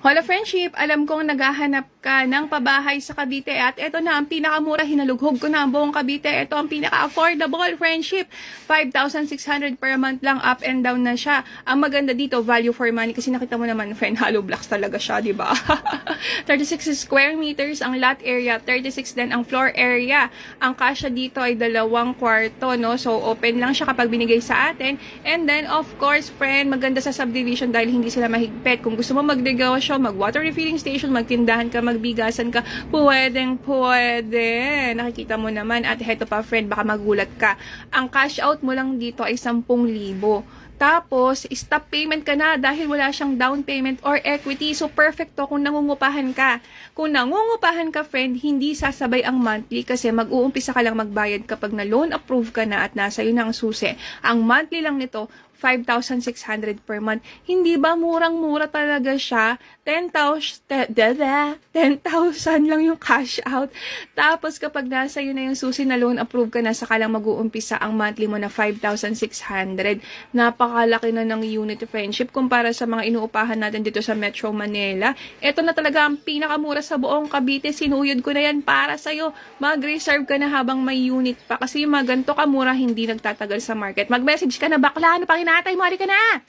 Hola Friendship, alam kong naghahanap ka ng pabahay sa Cavite at ito na ang pinakamura, hinalughog ko na ang buong Cavite. Ito ang pinaka-affordable Friendship. 5,600 per month lang, up and down na siya. Ang maganda dito, value for money kasi nakita mo naman friend, hollow blocks talaga siya, di ba? 36 square meters ang lot area, 36 din ang floor area. Ang kasya dito ay dalawang kwarto, no? So, open lang siya kapag binigay sa atin. And then, of course, friend, maganda sa subdivision dahil hindi sila mahigpit. Kung gusto mo magnegosyo, mag-water refilling station, magtindahan ka, magbigasan ka, pwedeng pwede. Nakikita mo naman. At heto pa, friend, baka magulat ka. Ang cash out mo lang dito ay 10,000. Tapos, stop payment ka na dahil wala siyang down payment or equity. So, perfect to kung nangungupahan ka. Kung nangungupahan ka, friend, hindi sasabay ang monthly kasi mag-uumpisa ka lang magbayad kapag na loan approve ka na at nasa iyo na ang susi. Ang monthly lang nito, 5,600 per month. Hindi ba murang-mura talaga siya? 10,000 te- dada, 10,000 lang yung cash out. Tapos kapag nasa iyo na yung susi na loan approve ka na, saka lang mag-uumpisa ang monthly mo na 5,600. Napakalaki na ng unit friendship kumpara sa mga inuupahan natin dito sa Metro Manila. Ito na talaga ang pinakamura sa buong Cavite. Sinuyod ko na yan para sa'yo. Mag-reserve ka na habang may unit pa. Kasi yung mga ganito kamura hindi nagtatagal sa market. Mag-message ka na bakla. Ano pa hinatay mo? Halika na!